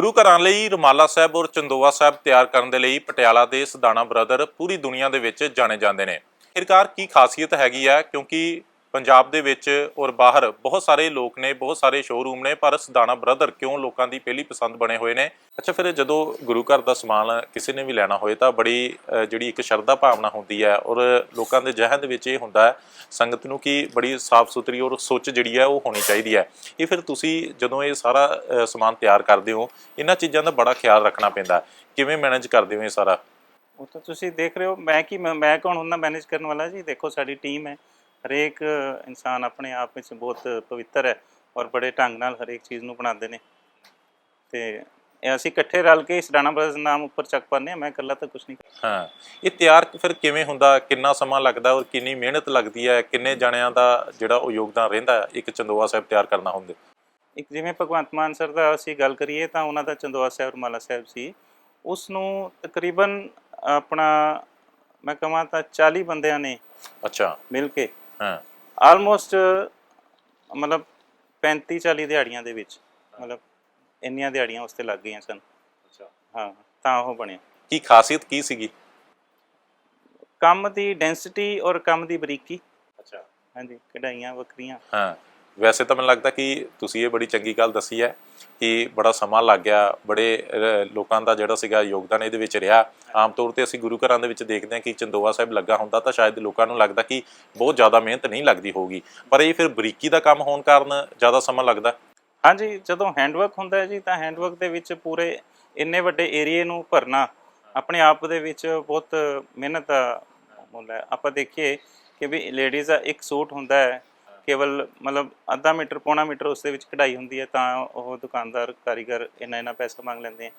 ਗੁਰੂ ਘਰਾਂ ਲਈ ਰੁਮਾਲਾ ਸਾਹਿਬ ਔਰ ਚੰਦੋਆ ਸਾਹਿਬ ਤਿਆਰ ਕਰਨ ਦੇ ਲਈ ਪਟਿਆਲਾ ਦੇ ਸਦਾਣਾ ਬ੍ਰਦਰ ਪੂਰੀ ਦੁਨੀਆ ਦੇ ਵਿੱਚ ਜਾਣੇ ਜਾਂਦੇ ਨੇ। ਆਖਿਰਕਾਰ ਕੀ ਖਾਸੀਅਤ ਹੈਗੀ ਆ ਕਿਉਂਕਿ ਪੰਜਾਬ ਦੇ ਵਿੱਚ ਔਰ ਬਾਹਰ ਬਹੁਤ ਸਾਰੇ ਲੋਕ ਨੇ, ਬਹੁਤ ਸਾਰੇ ਸ਼ੋਰੂਮ ਨੇ, ਪਰ ਸਦਾਣਾ ਬ੍ਰਦਰ ਕਿਉਂ ਲੋਕਾਂ ਦੀ ਪਹਿਲੀ ਪਸੰਦ ਬਣੇ ਹੋਏ ਨੇ? ਅੱਛਾ, ਫਿਰ ਜਦੋਂ ਗੁਰੂ ਘਰ ਦਾ ਸਮਾਨ ਕਿਸੇ ਨੇ ਵੀ ਲੈਣਾ ਹੋਏ ਤਾਂ ਬੜੀ ਜਿਹੜੀ ਇੱਕ ਸ਼ਰਧਾ ਭਾਵਨਾ ਹੁੰਦੀ ਹੈ ਔਰ ਲੋਕਾਂ ਦੇ ਜ਼ਿਹਨ ਦੇ ਵਿੱਚ ਇਹ ਹੁੰਦਾ ਹੈ, ਸੰਗਤ ਨੂੰ ਕਿ ਬੜੀ ਸਾਫ਼ ਸੁਥਰੀ ਔਰ ਸੋਚ ਜਿਹੜੀ ਹੈ ਉਹ ਹੋਣੀ ਚਾਹੀਦੀ ਹੈ। ਇਹ ਫਿਰ ਤੁਸੀਂ ਜਦੋਂ ਇਹ ਸਾਰਾ ਸਮਾਨ ਤਿਆਰ ਕਰਦੇ ਹੋ, ਇਹਨਾਂ ਚੀਜ਼ਾਂ ਦਾ ਬੜਾ ਖਿਆਲ ਰੱਖਣਾ ਪੈਂਦਾ ਕਿਵੇਂ ਮੈਨੇਜ ਕਰਦੇ ਹੋ ਇਹ ਸਾਰਾ? ਉਹ ਤਾਂ ਤੁਸੀਂ ਦੇਖ ਰਹੇ ਹੋ, ਮੈਂ ਕੀ, ਮੈਂ ਮੈਂ ਕੌਣ ਹੁੰਦਾ ਮੈਨੇਜ ਕਰਨ ਵਾਲਾ ਜੀ? ਦੇਖੋ, ਸਾਡੀ ਟੀਮ ਹੈ। ਹਰੇਕ ਇਨਸਾਨ ਆਪਣੇ ਆਪ ਵਿੱਚ ਬਹੁਤ ਪਵਿੱਤਰ ਹੈ ਔਰ ਬੜੇ ਢੰਗ ਨਾਲ ਹਰੇਕ ਚੀਜ਼ ਨੂੰ ਬਣਾਉਂਦੇ ਨੇ। ਤੇ ਇਹ ਅਸੀਂ ਇਕੱਠੇ ਰਲ ਕੇ ਇਸ ਡਾਣਾ ਬ੍ਰਦਰਜ਼ ਨਾਮ ਉੱਪਰ ਚੱਕ ਹਾਂ ਮੈਂ ਇਕੱਲਾ ਤਾਂ ਕੁਝ ਨਹੀਂ ਹਾਂ ਇਹ ਤਿਆਰ ਫਿਰ ਕਿਵੇਂ ਹੁੰਦਾ ਕਿੰਨਾ ਸਮਾਂ ਲੱਗਦਾ ਔਰ ਕਿੰਨੀ ਮਿਹਨਤ ਲੱਗਦੀ ਹੈ ਕਿੰਨੇ ਜਣਿਆਂ ਦਾ ਜਿਹੜਾ ਉਹ ਯੋਗਦਾਨ ਰਹਿੰਦਾ ਇੱਕ ਚੰਦੋਆ ਸਾਹਿਬ ਤਿਆਰ ਕਰਨਾ ਹੁੰਦੇ? ਇੱਕ ਜਿਵੇਂ ਭਗਵੰਤ ਮਾਨ ਸਰ ਦਾ ਅਸੀਂ ਗੱਲ ਕਰੀਏ ਤਾਂ ਉਹਨਾਂ ਦਾ ਚੰਦੋਆ ਸਾਹਿਬ ਰਮਾਲਾ ਸਾਹਿਬ ਸੀ। ਉਸ ਨੂੰ ਤਕਰੀਬਨ ਆਪਣਾ ਮੈਂ ਕਹਾਂ ਤਾਂ 40 ਬੰਦਿਆਂ ਨੇ ਅੱਛਾ। ਮਿਲ ਕੇ ਹਾਂ। ਆਲਮੋਸਟ ਮਤਲਬ 35 40 ਦਿਹਾੜੀਆਂ ਦੇ ਵਿੱਚ ਮਤਲਬ ਇੰਨੀਆਂ ਦਿਹਾੜੀਆਂ ਉਸ ਤੇ ਲੱਗ ਗਈਆਂ ਸਨ। ਅੱਛਾ। ਹਾਂ ਤਾਂ ਉਹ ਬਣਿਆ। ਕੀ ਖਾਸੀਅਤ ਕੀ ਸੀਗੀ? ਕੰਮ ਦੀ ਡੈਂਸਿਟੀ ਔਰ ਕੰਮ ਦੀ ਬਰੀਕੀ। ਅੱਛਾ। ਹਾਂਜੀ ਕਢਾਈਆਂ ਵੱਖਰੀਆਂ। ਹਾਂ। ਵੈਸੇ ਤਾਂ ਮੈਨੂੰ ਲੱਗਦਾ ਕਿ ਤੁਸੀਂ ਇਹ ਬੜੀ ਚੰਗੀ ਗੱਲ ਦੱਸੀ ਹੈ ਕਿ ਬੜਾ ਸਮਾਂ ਲੱਗ ਗਿਆ, ਬੜੇ ਲੋਕਾਂ ਦਾ ਜਿਹੜਾ ਸੀਗਾ ਯੋਗਦਾਨ ਇਹਦੇ ਵਿੱਚ ਰਿਹਾ। ਆਮ ਤੌਰ ਤੇ ਅਸੀਂ ਗੁਰੂ ਘਰਾਂ ਦੇ ਵਿੱਚ ਦੇਖਦੇ ਹਾਂ ਕਿ ਚੰਦੋਆ ਸਾਹਿਬ ਲੱਗਾ ਹੁੰਦਾ ਤਾਂ ਸ਼ਾਇਦ ਲੋਕਾਂ ਨੂੰ ਲੱਗਦਾ ਕਿ ਬਹੁਤ ਜ਼ਿਆਦਾ ਮਿਹਨਤ ਨਹੀਂ ਲੱਗਦੀ ਹੋਊਗੀ। ਪਰ ਇਹ ਫਿਰ ਬਰੀਕੀ ਦਾ ਕੰਮ ਹੋਣ ਕਾਰਨ ਜ਼ਿਆਦਾ ਸਮਾਂ ਲੱਗਦਾ? ਹਾਂਜੀ, ਜਦੋਂ ਹੈਂਡਵਰਕ ਹੁੰਦਾ ਹੈ ਜੀ, ਤਾਂ ਹੈਂਡਵਰਕ ਦੇ ਵਿੱਚ ਪੂਰੇ ਇੰਨੇ ਵੱਡੇ ਏਰੀਏ ਨੂੰ ਭਰਨਾ ਆਪਣੇ ਆਪ ਦੇ ਵਿੱਚ ਬਹੁਤ ਮਿਹਨਤ ਦਾ ਮੁੱਲ ਹੈ। ਆਪਾਂ ਦੇਖੀਏ ਕਿ ਵੀ ਲੇਡੀਜ਼ ਦਾ ਇੱਕ ਸੂਟ ਹੁੰਦਾ ਹੈ ਕੇਵਲ ਮਤਲਬ ਅੱਧਾ ਮੀਟਰ ਪੌਣਾ ਮੀਟਰ ਉਸ ਦੇ ਵਿੱਚ ਕਢਾਈ ਹੁੰਦੀ ਹੈ ਤਾਂ ਉਹ ਦੁਕਾਨਦਾਰ ਕਾਰੀਗਰ ਇੰਨਾ ਇੰਨਾ ਪੈਸਾ ਮੰਗ ਲੈਂਦੇ ਆ।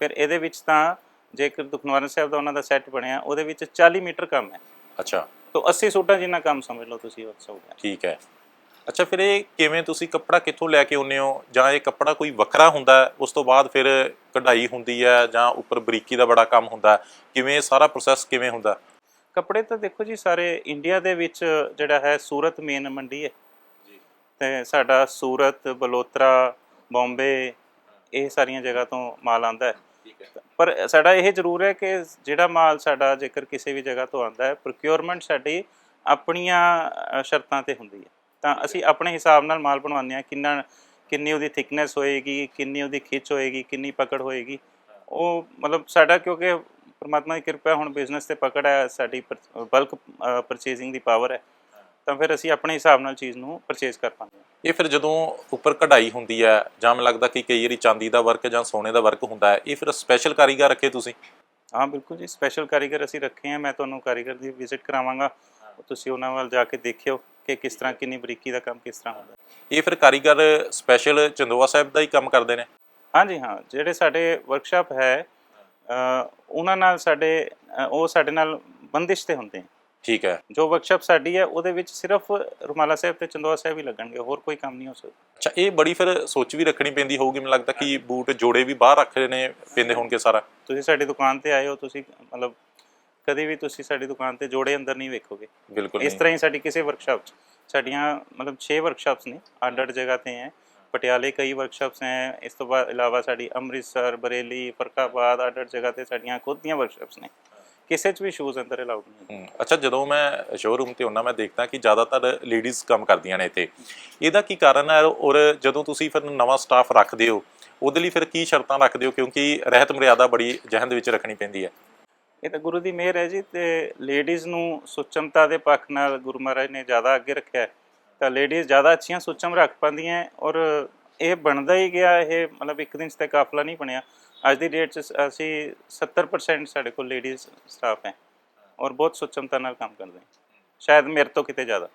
ਫਿਰ ਇਹਦੇ ਵਿੱਚ ਤਾਂ ਜੇਕਰ ਦੁਖਨਿਵਾਰਨ ਸਾਹਿਬ ਦਾ ਉਹਨਾਂ ਦਾ ਸੈੱਟ ਬਣਿਆ ਉਹਦੇ ਵਿੱਚ 40 ਮੀਟਰ ਕੰਮ ਹੈ। ਅੱਛਾ। ਤੋਂ 80 ਸੂਟਾਂ ਜਿੰਨਾ ਕੰਮ ਸਮਝ ਲਓ ਤੁਸੀਂ ਉਸ ਹੋ ਗਿਆ। ਠੀਕ ਹੈ। ਅੱਛਾ ਫਿਰ ਇਹ ਕਿਵੇਂ ਤੁਸੀਂ ਕੱਪੜਾ ਕਿੱਥੋਂ ਲੈ ਕੇ ਆਉਂਦੇ ਹੋ? ਜਾਂ ਇਹ ਕੱਪੜਾ ਕੋਈ ਵੱਖਰਾ ਹੁੰਦਾ ਉਸ ਤੋਂ ਬਾਅਦ ਫਿਰ ਕਢਾਈ ਹੁੰਦੀ ਹੈ ਜਾਂ ਉੱਪਰ ਬਰੀਕੀ ਦਾ ਬੜਾ ਕੰਮ ਹੁੰਦਾ ਕਿਵੇਂ ਸਾਰਾ ਪ੍ਰੋਸੈਸ ਕਿਵੇਂ ਹੁੰਦਾ ਕੱਪੜੇ ਤਾਂ ਦੇਖੋ ਜੀ ਸਾਰੇ ਇੰਡੀਆ ਦੇ ਵਿੱਚ ਜਿਹੜਾ ਹੈ ਸੂਰਤ ਮੇਨ ਮੰਡੀ ਹੈ। ਜੀ। ਤੇ ਸਾਡਾ ਸੂਰਤ ਬਲੋਤਰਾ ਬੰਬੇ ਇਹ ਸਾਰੀਆਂ ਜਗ੍ਹਾ ਤੋਂ ਮਾਲ ਆਂਦਾ ਹੈ। ਪਰ ਸਾਡਾ ਇਹ ਜ਼ਰੂਰ ਹੈ ਕਿ ਜਿਹੜਾ ਮਾਲ ਸਾਡਾ ਜੇਕਰ ਕਿਸੇ ਵੀ ਜਗ੍ਹਾ ਤੋਂ ਆਂਦਾ ਹੈ ਪ੍ਰੋਕਿਉਰਮੈਂਟ ਸਾਡੀ ਆਪਣੀਆਂ ਸ਼ਰਤਾਂ ਤੇ ਹੁੰਦੀ ਹੈ। ਤਾਂ ਅਸੀਂ ਆਪਣੇ ਹਿਸਾਬ ਨਾਲ ਮਾਲ ਬਣਵਾਉਂਦੇ ਹਾਂ। ਕਿੰਨਾ ਕਿੰਨੀ ਉਹਦੀ ਥਿਕਨੈਸ ਹੋਏਗੀ ਕਿੰਨੀ ਉਹਦੀ ਖਿੱਚ ਹੋਏਗੀ ਕਿੰਨੀ ਪਕੜ ਹੋਏਗੀ। ਉਹ ਮਤਲਬ ਸਾਡਾ ਕਿਉਂਕਿ ਪਰਮਾਤਮਾ ਦੀ ਕਿਰਪਾ ਹੁਣ ਬਿਜ਼ਨਸ ਤੇ ਪਕੜ ਹੈ ਸਾਡੀ ਬਲਕ ਪਰਚੇਜ਼ਿੰਗ ਦੀ ਪਾਵਰ ਹੈ ਤਾਂ ਫਿਰ ਅਸੀਂ ਆਪਣੇ ਹਿਸਾਬ ਨਾਲ ਚੀਜ਼ ਨੂੰ ਪਰਚੇਜ਼ ਕਰ ਪਾਉਂਦੇ ਹਾਂ ਇਹ ਫਿਰ ਜਦੋਂ ਉੱਪਰ ਕਢਾਈ ਹੁੰਦੀ ਹੈ ਜਾਂ ਮੈਨੂੰ ਲੱਗਦਾ ਕਿ ਕਈ ਵਾਰੀ ਚਾਂਦੀ ਦਾ ਵਰਕ ਜਾਂ ਸੋਨੇ ਦਾ ਵਰਕ ਹੁੰਦਾ ਹੈ ਇਹ ਫਿਰ ਸਪੈਸ਼ਲ ਕਾਰੀਗਰ ਰੱਖੇ ਤੁਸੀਂ? ਹਾਂ ਬਿਲਕੁਲ ਜੀ ਸਪੈਸ਼ਲ ਕਾਰੀਗਰ ਅਸੀਂ ਰੱਖੇ ਆ ਮੈਂ ਤੁਹਾਨੂੰ ਕਾਰੀਗਰ ਦੀ ਵਿਜ਼ਿਟ ਕਰਾਵਾਂਗਾ ਤੁਸੀਂ ਉਹਨਾਂ ਵੱਲ ਜਾ ਕੇ ਦੇਖਿਓ ਕਿ ਕਿਸ ਤਰ੍ਹਾਂ ਕਿੰਨੀ ਬਰੀਕੀ ਦਾ ਕੰਮ ਕਿਸ ਤਰ੍ਹਾਂ ਹੁੰਦਾ ਇਹ ਫਿਰ ਕਾਰੀਗਰ ਸਪੈਸ਼ਲ ਚੰਦੋਆ ਸਾਹਿਬ ਦਾ ਹੀ ਕੰਮ ਕਰਦੇ ਨੇ? ਹਾਂਜੀ ਹਾਂ ਜਿਹੜੇ ਸਾਡੇ ਵਰਕਸ਼ਾਪ ਹੈ ਉਹਨਾਂ ਨਾਲ ਸਾਡੇ ਉਹ ਸਾਡੇ ਨਾਲ ਬੰਦਿਸ਼ ਤੇ ਹੁੰਦੇ ਆ। ਠੀਕ ਹੈ। ਜੋ ਵਰਕਸ਼ਾਪ ਸਾਡੀ ਹੈ ਉਹਦੇ ਵਿੱਚ ਸਿਰਫ ਰੁਮਾਲਾ ਸਾਹਿਬ ਤੇ ਚੰਦੋਆ ਸਾਹਿਬ ਹੀ ਲੱਗਣਗੇ ਹੋਰ ਕੋਈ ਕੰਮ ਨਹੀਂ ਹੋ ਸਕਦਾ। ਅੱਛਾ ਇਹ ਬੜੀ ਫਿਰ ਸੋਚ ਵੀ ਰੱਖਣੀ ਪੈਂਦੀ ਹੋਊਗੀ ਮੈਨੂੰ ਲੱਗਦਾ ਕਿ ਬੂਟ ਜੋੜੇ ਵੀ ਬਾਹਰ ਰੱਖ ਰਹੇ ਨੇ ਪੈਂਦੇ ਹੋਣਗੇ ਸਾਰਾ। ਤੁਸੀਂ ਸਾਡੀ ਦੁਕਾਨ ਤੇ ਆਏ ਹੋ ਤੁਸੀਂ ਮਤਲਬ ਕਦੇ ਵੀ ਤੁਸੀਂ ਸਾਡੀ ਦੁਕਾਨ ਤੇ ਜੋੜੇ ਅੰਦਰ ਨਹੀਂ ਵੇਖੋਗੇ। ਬਿਲਕੁਲ ਇਸ ਤਰ੍ਹਾਂ ਹੀ ਸਾਡੀ ਕਿਸੇ ਵਰਕਸ਼ਾਪ 'ਚ ਸਾਡੀਆਂ ਮਤਲਬ 6 ਵਰਕਸ਼ਾਪਸ ਨੇ ਅੱਡ ਅੱਡ ਜਗ੍ਹਾ ਤੇ ਹੈ। ਪਟਿਆਲੇ ਕਈ ਵਰਕਸ਼ਾਪਸ ਹੈ ਇਸ ਤੋਂ ਬਾਅਦ ਇਲਾਵਾ ਸਾਡੀ ਅੰਮ੍ਰਿਤਸਰ ਬਰੇਲੀ ਫਰਕਾਬਾਦ ਅੱਡ ਅੱਡ ਜਗ੍ਹਾ ਤੇ ਸਾਡੀਆਂ ਖੁਦ ਦੀਆਂ ਵਰਕਸ਼ਾਪਸ ਨੇ। ਕਿਸੇ 'ਚ ਵੀ ਸ਼ੂਜ਼ ਅੰਦਰ ਅਲਾਉਡ ਨਹੀਂ ਅੱਛਾ ਜਦੋਂ ਮੈਂ ਸ਼ੋਰੂਮ ਤੇ ਹੁੰਦਾ ਮੈਂ ਦੇਖਦਾ ਕਿ ਜ਼ਿਆਦਾਤਰ ਲੇਡੀਜ਼ ਕੰਮ ਕਰਦੀਆਂ ਨੇ ਇੱਥੇ। ਇਹਦਾ ਕੀ ਕਾਰਨ ਹੈ? ਔਰ ਜਦੋਂ ਤੁਸੀਂ ਫਿਰ ਨਵਾਂ ਸਟਾਫ ਰੱਖਦੇ ਹੋ ਉਹਦੇ ਲਈ ਫਿਰ ਕੀ ਸ਼ਰਤਾਂ ਰੱਖਦੇ ਹੋ? ਕਿਉਂਕਿ ਰਹਿਤ ਮਰਿਆਦਾ ਬੜੀ ਜਹਨ ਦੇ ਵਿੱਚ ਰੱਖਣੀ ਪੈਂਦੀ ਹੈ। ਇਹ ਤਾਂ ਗੁਰੂ ਦੀ ਮਿਹਰ ਹੈ ਜੀ ਤੇ ਲੇਡੀਜ਼ ਨੂੰ ਸੁਚਮਤਾ ਦੇ ਪੱਖ ਨਾਲ ਗੁਰੂ ਮਹਾਰਾਜ ਨੇ ਜ਼ਿਆਦਾ ਅੱਗੇ ਰੱਖਿਆ ਹੈ। ਤਾਂ ਲੇਡੀਜ਼ ਜ਼ਿਆਦਾ ਅੱਛੀਆਂ ਸੁਚਮ ਰੱਖ ਪਾਉਂਦੀਆਂ ਔਰ ਇਹ ਬਣਦਾ ਹੀ ਗਿਆ, ਇਹ ਮਤਲਬ ਇੱਕ ਦਿਨ 'ਚ ਤੇ ਕਾਫਲਾ ਨਹੀਂ ਬਣਿਆ। ਅੱਜ ਦੀ ਡੇਟ 'ਚ ਅਸੀਂ 70% ਸਾਡੇ ਕੋਲ ਲੇਡੀਜ਼ ਸਟਾਫ ਹੈ ਔਰ ਬਹੁਤ ਸੁਚਮਤਾ ਨਾਲ ਕੰਮ ਕਰਦੇ ਸ਼ਾਇਦ ਮੇਰੇ ਤੋਂ ਕਿਤੇ ਜ਼ਿਆਦਾ।